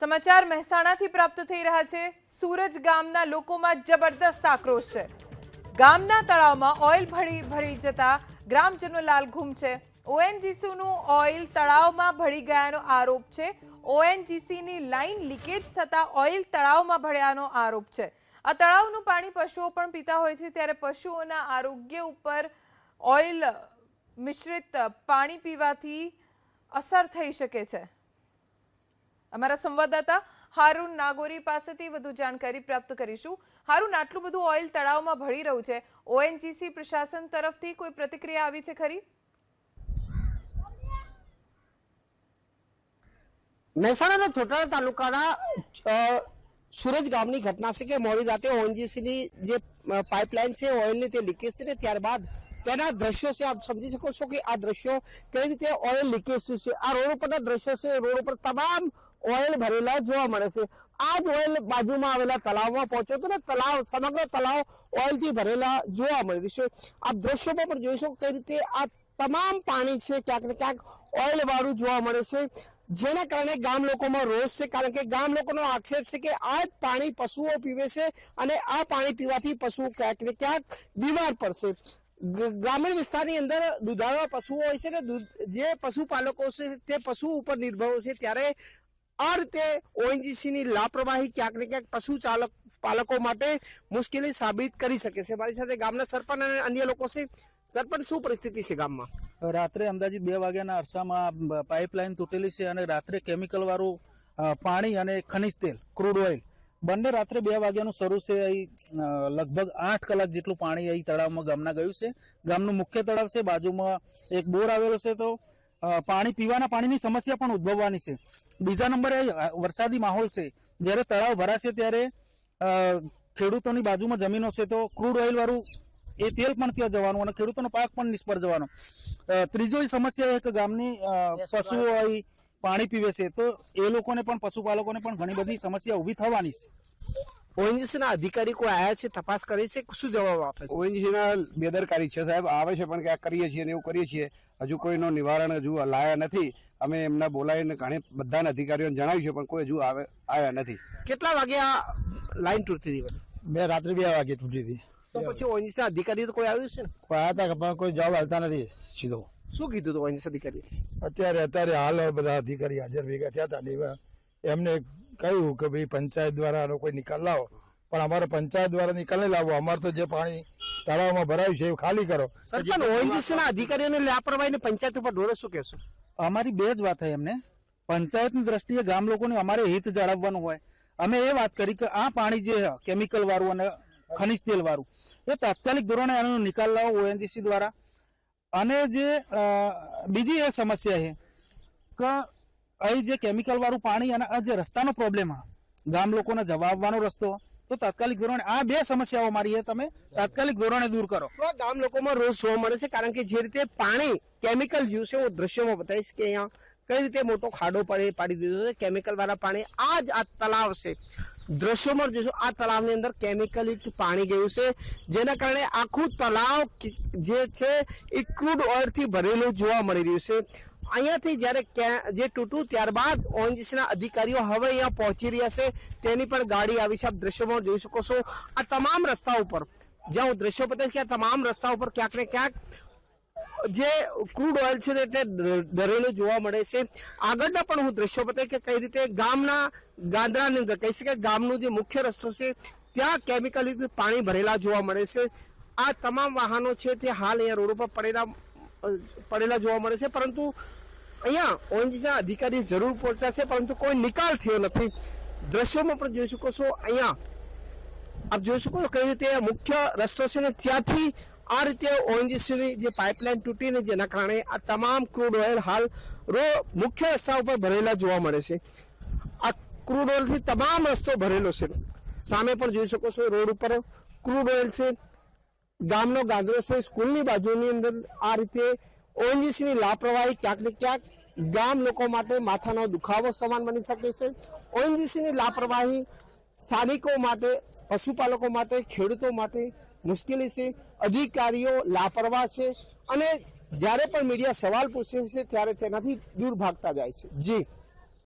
સમાચાર મહેસાણાથી પ્રાપ્ત થઈ રહ્યા છે. સુરજ ગામના લોકોમાં જબરદસ્ત આક્રોશ છે. ગામના તળાવમાં ઓઇલ ભરી ભરી જતા ગ્રામજનો લાલઘૂમ છે. ઓએનજીસીનું ઓઇલ તળાવમાં ભળી ગયાનો આરોપ છે. ઓએનજીસીની લાઇન લીકેજ થતા ઓઇલ તળાવમાં ભળ્યાનો આરોપ છે. આ તળાવનું પાણી પશુઓ પણ પીતા હોય છે. ત્યારે પશુઓના આરોગ્ય ઉપર ઓઇલ મિશ્રિત પાણી પીવાથી અસર થઈ શકે છે. અમારા સંવાદદાતા હારૂન નાગોરી પાસેથી વધુ જાણકારી પ્રાપ્ત કરીશું. હારૂન, આટલું બધું ઓઇલ તળાવમાં ભળી રહ્યું છે. ઓએનજીસી પ્રશાસન તરફથી કોઈ પ્રતિક્રિયા આવી છે ખરી? મહેસાણાના છોટાડા તાલુકાના સુરજ ગામની ઘટના છે કે મોડી રાતે ઓએનજીસીની જે પાઇપલાઇન છે, ઓઇલની તે લીકેજ છે ને ત્યારબાદ તેના દ્રશ્યો છે, આપ સમજી શકો છો કે આ દ્રશ્યો કઈ રીતે ઓઇલ લીકેજ છે. આ રોડ ઉપરના દ્રશ્યો છે. રોડ ઉપર તમામ ઓઇલ ભરેલા જોવા મળે છે. આ જ ઓઇલ બાજુમાં આવેલા તળાવમાં પહોંચ્યો હતો ને તળાવ, સમગ્ર તળાવ ઓઇલથી ભરેલા જોવા મળ્યું છે. આ દ્રશ્યોમાં પણ જોઈશું કઈ રીતે આ તમામ પાણી છે, ક્યાંક ને ક્યાંક ઓઇલ વાળું જોવા મળે છે. જેના કારણે ગામ લોકોમાં રોષ છે, કારણ કે ગામ લોકોનો આક્ષેપ છે કે આ જ પાણી પશુઓ પીવે છે અને આ પાણી પીવાથી પશુઓ ક્યાંક ને ક્યાંક બીમાર પડશે. ગ્રામીણ વિસ્તારની અંદર દુધાળા પશુઓ હોય છે ને દૂધ, જે પશુપાલકો છે તે પશુ ઉપર નિર્ભર છે. ત્યારે આ રીતે ઓએનજીસીની લાપરવાહી ક્યાંક ને ક્યાંક પશુ ચાલક પાલકો માટે મુશ્કેલી સાબિત કરી શકે છે. મારી સાથે ગામના સરપંચ અને અન્ય લોકો છે. સરપંચ, શું પરિસ્થિતિ છે ગામમાં? રાત્રે અંદાજી બે વાગ્યાના અરસામાં પાઇપલાઇન તૂટેલી છે અને રાત્રે કેમિકલ વાળું પાણી અને ખનિજ તેલ, ક્રૂડ ઓઇલ બંને રાત્રે બે વાગ્યાનું શરૂ છે. અહીં લગભગ આઠ કલાક જેટલું પાણી અહીં તળાવમાં ગામના ગયું છે. ગામનું મુખ્ય તળાવ છે. બાજુમાં એક બોર આવેલો છે તો પાણી પીવાના પાણીની સમસ્યા પણ ઉદ્ભવવાની છે. બીજા નંબરે વરસાદી માહોલ છે. જ્યારે તળાવ ભરાશે ત્યારે ખેડૂતોની બાજુમાં જમીનો છે તો ક્રૂડ ઓઇલ વાળું એ તેલ પણ ત્યાં જવાનું અને ખેડૂતોનો પાક પણ નિષ્ફળ જવાનો. ત્રીજો સમસ્યા એ કે ગામની પશુઓ અહીં પાણી પીવે છે. તો એ લોકોને પણ પશુપાલકોને પણ ઘણી બધી સમસ્યા ઊભી થવાની છે. ઓએનજીસીના અધિકારી કોઈ આયા છે તપાસ કરી છે? શું જવાબ આપે છે? ઓએનજીસીના બેદરકારી છે સાહેબ. આવે છે પણ કે આ કરીએ છીએ ને એવું કરીએ છીએ. હજુ કોઈનો નિવારણ હજુ લાયા નથી. અમે એમને બોલાવીને ઘણી બધાના અધિકારીઓને જણાવ્યું છે પણ કોઈ હજુ આવે આવ્યા નથી. કેટલા વાગે આ લાઈન તૂટતી હતી? બે રાત્રે બે વાગે તૂટી હતી. તો પછી ઓએનજીસીના અધિકારી તો કોઈ આવ્યું છે ને? કોઈ આવ્યા હતા પણ કોઈ જવાબ હાલતા નથી સીધો. શું કીધું હતું ઓએનજીસી અધિકારી અત્યારે અત્યારે હાલ બધા અધિકારી હાજર ભેગા થયા હતા ને એમને કહ્યું કે ભાઈ પંચાયત દ્વારા આનો કોઈ નિકાલ લાવો. પણ અમારે પંચાયત દ્વારા નિકાલ નહીં લાવવો. અમારે તો જે પાણી તળાવમાં ભરાયું છે એ ખાલી કરો. સરપંચ ઓએનજીસીના અધિકારીઓને લાપરવાહીને પંચાયત ઉપર ઢોરે શું કહેશો? અમારી બે જ વાત થઈ એમને. પંચાયતની દ્રષ્ટિએ ગામ લોકોને અમારે હિત જાળવવાનું હોય. અમે એ વાત કરી કે આ પાણી જે કેમિકલ વાળું અને ખનિજ તેલ વાળું એ તાત્કાલિક ધોરણે આનો નિકાલ લાવો ઓએનજીસી દ્વારા. અને જે બીજી એ સમસ્યા છે કે અહીં જે કેમિકલ વાળું પાણી અને આ જે રસ્તાનો પ્રોબ્લેમ ગામ લોકોને જવા રસ્તો, તો તાત્કાલિક ધોરણે આ બે સમસ્યાઓ મારી છે તમે તાત્કાલિક ધોરણે દૂર કરો. તો ગામ લોકોમાં રોજ જોવા મળે છે કારણ કે જે રીતે પાણી કેમિકલ જ્યુ છે, હું દ્રશ્યોમાં બતાવીશ કે અહીંયા કઈ રીતે મોટો ખાડો પડે પાડી દીધો છે. કેમિકલ વાળા પાણી આ જ આ તળાવ છે. દ્રશ્યોમાં જોશો આ તલાવની અંદર કેમિકલ પાણી ગયું છે, જેના કારણે આખું તળાવ જે છે, એ ક્રૂડ ઓઇલથી ભરેલું જોવા મળી રહ્યું છે. અહીંયાથી જ્યારે જે તૂટ્યું ત્યારબાદ ઓએનજીસીના અધિકારીઓ હવે અહીંયા પહોંચી રહ્યા છે. તેની પણ ગાડી આવી છે. આપ દ્રશ્યોમાં જોઈ શકો છો. આ તમામ રસ્તા ઉપર જ્યાં હું દ્રશ્યો બતાવીશ કે આ તમામ રસ્તા ઉપર ક્યાંક ને ક્યાંક જે ક્રૂડ ઓઇલ છે તે દરેલું જોવા મળે છે. આગળના પણ હું દ્રશ્યો બતાવી કે કઈ રીતે ગામના ગાંદરાની અંદર કહી શકાય ગામનું જે મુખ્ય રસ્તો છે, ત્યાં કેમિકલ પાણી ભરેલા જોવા મળે છે. આ તમામ વાહનો છે તે હાલ અહીંયા રોડ ઉપર પડેલા પડેલા જોવા મળે છે. પરંતુ અહીંયા ઓએનજીસીના અધિકારી જરૂર પહોંચ્યા છે, પરંતુ કોઈ નિકાલ થયો નથી. દ્રશ્યોમાં પણ જોઈ શકો છો, અહીંયા આપ જોઈ શકો છો કઈ રીતે મુખ્ય રસ્તો છે ને ત્યાંથી આ રીતે ઓએનજીસીની જે પાઇપલાઇન તૂટીને જેના કારણે આ તમામ ક્રૂડ ઓઇલ હાલ રો મુખ્ય રસ્તા ઉપર ભરેલા જોવા મળે છે. આ ક્રૂડ ઓઇલથી તમામ રસ્તો ભરેલો છે. સામે પણ જોઈ શકો છો રોડ ઉપર ક્રૂડ ઓઇલ છે. ગામનો ગાંધરો છે, સ્કૂલની બાજુની અંદર આ રીતે ઓએનજીસીની લાપરવાહી ક્યાંક ને ક્યાંક ગામ લોકો માટે માથાનો દુખાવો સમાન બની શકે છે. ઓએનજીસીની લાપરવાહી સ્થાનિકો માટે, પશુપાલકો માટે, ખેડૂતો માટે મુશ્કેલી છે. અધિકારીઓ લાપરવાહ છે અને જ્યારે પણ મીડિયા સવાલ પૂછે છે, ત્યારે તેનાથી દૂર ભાગતા જાય છે. જી.